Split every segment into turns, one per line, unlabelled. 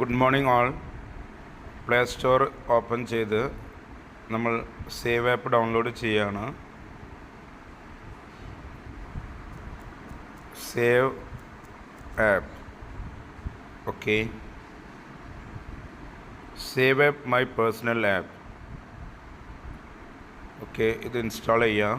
Good morning all play store open ചെയ്ത് നമ്മൾ save app download ചെയ്യുകയാണ് save app okay save app my personal app okay ഇത് install ചെയ്യാം.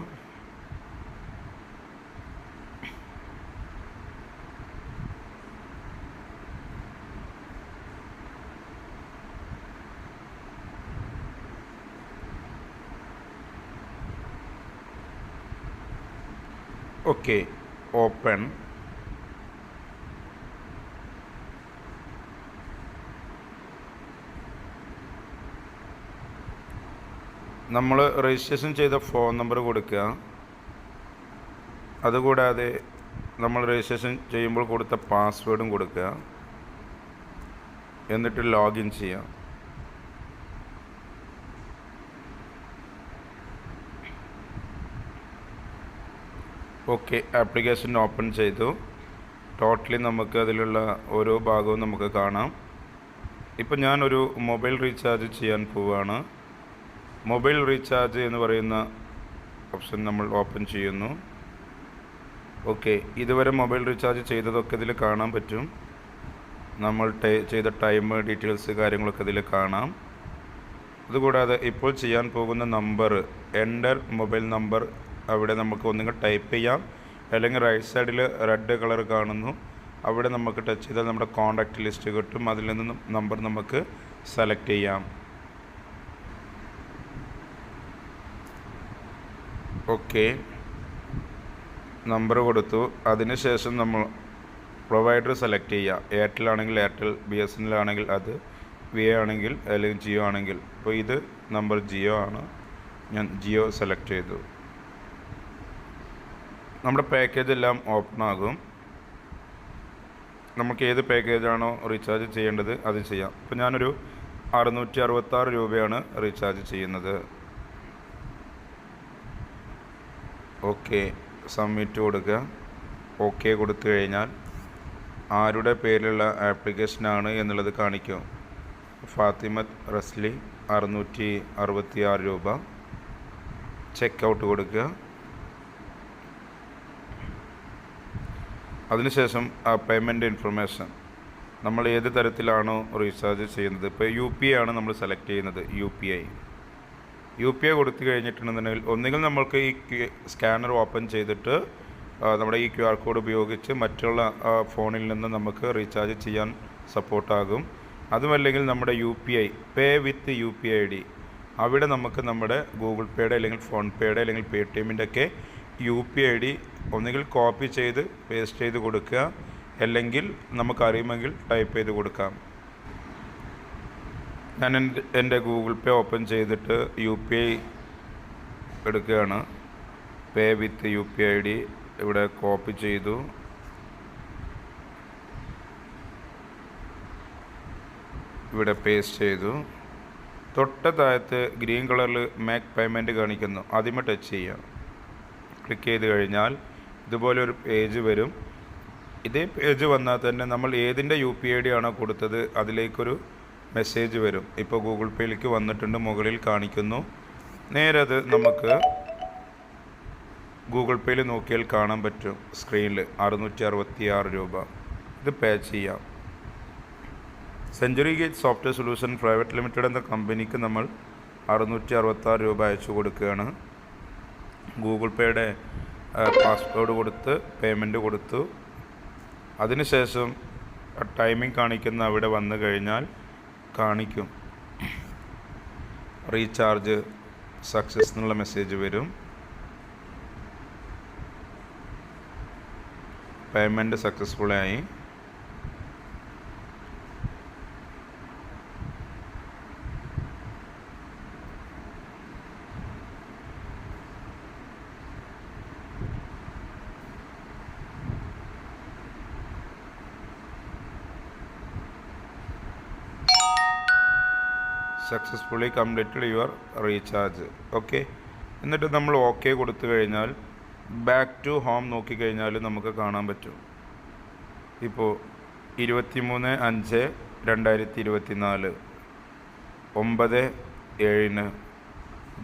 Okay open നമ്മൾ registration ചെയ്ത phone number കൊടുക്കുക. അതുകൂടാതെ നമ്മൾ രജിസ്ട്രേഷൻ ചെയ്യുമ്പോൾ കൊടുത്ത പാസ്വേഡും കൊടുക്കുക. എന്നിട്ട് ലോഗിൻ ചെയ്യാം ഓക്കെ ആപ്ലിക്കേഷൻ ഓപ്പൺ ചെയ്തു. ടോട്ടലി നമുക്ക് അതിലുള്ള ഓരോ ഭാഗവും നമുക്ക് കാണാം. ഇപ്പം ഞാനൊരു മൊബൈൽ റീചാർജ് ചെയ്യാൻ പോവുകയാണ് മൊബൈൽ റീചാർജ് എന്ന് പറയുന്ന ഓപ്ഷൻ നമ്മൾ ഓപ്പൺ ചെയ്യുന്നു. ഓക്കെ ഇതുവരെ മൊബൈൽ റീചാർജ് ചെയ്തതൊക്കെ ഇതിൽ കാണാൻ പറ്റും. നമ്മൾ ചെയ്ത ടൈം ഡീറ്റെയിൽസ് കാര്യങ്ങളൊക്കെ ഇതിൽ കാണാം. അതുകൂടാതെ ഇപ്പോൾ ചെയ്യാൻ പോകുന്ന നമ്പർ എന്റർ മൊബൈൽ നമ്പർ അവിടെ നമുക്ക് ഒന്നുകിൽ ടൈപ്പ് ചെയ്യാം അല്ലെങ്കിൽ റൈറ്റ് സൈഡിൽ റെഡ് കളർ കാണുന്നു. അവിടെ നമുക്ക് ടച്ച് ചെയ്താൽ നമ്മുടെ കോൺടാക്റ്റ് ലിസ്റ്റ് കിട്ടും. അതിൽ നിന്ന് നമ്പർ നമുക്ക് സെലക്ട് ചെയ്യാം. ഓക്കെ നമ്പർ കൊടുത്തു. അതിനുശേഷം നമ്മൾ പ്രൊവൈഡർ സെലക്ട് ചെയ്യുക. എയർടെൽ ആണെങ്കിൽ Airtel B S N L ആണെങ്കിൽ അത് വി ആണെങ്കിൽ അല്ലെങ്കിൽ ജിയോ ആണെങ്കിൽ. അപ്പോൾ ഇത് നമ്പർ ജിയോ ആണ്. ഞാൻ ജിയോ സെലക്ട് ചെയ്തു. നമ്മുടെ പാക്കേജ് എല്ലാം ഓപ്പൺ ആകും. നമുക്ക് ഏത് പാക്കേജാണോ റീചാർജ് ചെയ്യേണ്ടത് അത് ചെയ്യാം. അപ്പോൾ ഞാനൊരു അറുന്നൂറ്റി അറുപത്താറ് രൂപയാണ് റീചാർജ് ചെയ്യുന്നത്. ഓക്കെ സബ്മിറ്റ് കൊടുക്കുക. ഓക്കെ കൊടുത്തു കഴിഞ്ഞാൽ ആരുടെ പേരിലുള്ള ആപ്ലിക്കേഷനാണ് എന്നുള്ളത് കാണിക്കും. ഫാത്തിമത്ത് റസ്ലി അറുന്നൂറ്റി അറുപത്തി ആറ് രൂപ. ചെക്ക് ഔട്ട് കൊടുക്കുക. അതിനുശേഷം ആ പേയ്മെന്റ് ഇൻഫർമേഷൻ നമ്മൾ ഏത് തരത്തിലാണോ റീചാർജ് ചെയ്യുന്നത്. ഇപ്പോൾ യു പി ഐ ആണ് നമ്മൾ സെലക്ട് ചെയ്യുന്നത് U P I U P I കൊടുത്തു കഴിഞ്ഞിട്ടുണ്ടെന്നുണ്ടെങ്കിൽ ഒന്നുകിൽ നമ്മൾക്ക് ഈ സ്കാനർ ഓപ്പൺ ചെയ്തിട്ട് നമ്മുടെ ഈ ക്യു ആർ കോഡ് ഉപയോഗിച്ച് മറ്റുള്ള ഫോണിൽ നിന്ന് നമുക്ക് റീചാർജ് ചെയ്യാൻ സപ്പോർട്ടാകും അതുമല്ലെങ്കിൽ നമ്മുടെ U P I pay with U P I D. അവിടെ നമുക്ക് നമ്മുടെ ഗൂഗിൾ പേയുടെ അല്ലെങ്കിൽ ഫോൺ പേയുടെ അല്ലെങ്കിൽ പേ ടി എമ്മിന്റെ ഒക്കെ യു പി ഐ ഡി ഒന്നുകിൽ കോപ്പി ചെയ്ത് പേസ്റ്റ് ചെയ്ത് കൊടുക്കുക അല്ലെങ്കിൽ നമുക്കറിയുമെങ്കിൽ ടൈപ്പ് ചെയ്ത് കൊടുക്കാം. ഞാൻ എന്റെ ഗൂഗിൾ പേ ഓപ്പൺ ചെയ്തിട്ട് യു പി ഐ എടുക്കുകയാണ്. Pay with U P I D ഇവിടെ കോപ്പി ചെയ്തു. ഇവിടെ പേസ്റ്റ് ചെയ്തു. തൊട്ട താഴത്ത് ഗ്രീൻ കളറിൽ മേക്ക് പേയ്മെന്റ് കാണിക്കുന്നു. ആദ്യമേ ടച്ച് ചെയ്യാം. ക്ലിക്ക് ചെയ്ത് കഴിഞ്ഞാൽ ഇതുപോലെ ഒരു പേജ് വരും. ഇതേ പേജ് വന്നാൽ തന്നെ നമ്മൾ ഏതിന്റെ യു പി ഐ ഡി ആണോ കൊടുത്തത് അതിലേക്കൊരു മെസ്സേജ് വരും. ഇപ്പോൾ ഗൂഗിൾ പേയിലേക്ക് വന്നിട്ടുണ്ട് മുകളിൽ കാണിക്കുന്നു. നേരെ അത് നമുക്ക് ഗൂഗിൾ പേയിൽ നോക്കിയാൽ കാണാൻ പറ്റും സ്ക്രീനിൽ അറുന്നൂറ്റി അറുപത്തി ആറ് രൂപ. ഇത് പേ ചെയ്യാം. Century gate software solution private limited എന്ന കമ്പനിക്ക് നമ്മൾ അറുന്നൂറ്റി അറുപത്താറ് രൂപ അയച്ചു കൊടുക്കുകയാണ്. ഗൂഗിൾ പേയുടെ പാസ്വേഡ് കൊടുത്ത് പേയ്മെന്റ് കൊടുത്തു. അതിനുശേഷം ടൈമിംഗ് കാണിക്കുന്ന അവിടെ വന്നു കഴിഞ്ഞാൽ കാണിക്കും. റീചാർജ് സക്സസ് എന്നുള്ള മെസ്സേജ് വരും. Payment സക്സസ്ഫുള്ളായി successfully completed your recharge okay എന്നിട്ട് നമ്മൾ ഓക്കെ കൊടുത്തു കഴിഞ്ഞാൽ ബാക്ക് ടു ഹോം നോക്കിക്കഴിഞ്ഞാൽ നമുക്ക് കാണാൻ പറ്റും. ഇപ്പോൾ ഇരുപത്തി മൂന്ന് അഞ്ച് രണ്ടായിരത്തി ഇരുപത്തി നാല് ഒമ്പത് ഏഴിന്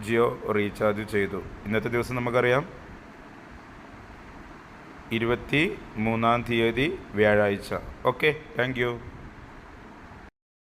ജിയോ റീചാർജ് ചെയ്തു. ഇന്നത്തെ ദിവസം നമുക്കറിയാം. ഇരുപത്തി മൂന്നാം തീയതി വ്യാഴാഴ്ച. Okay thank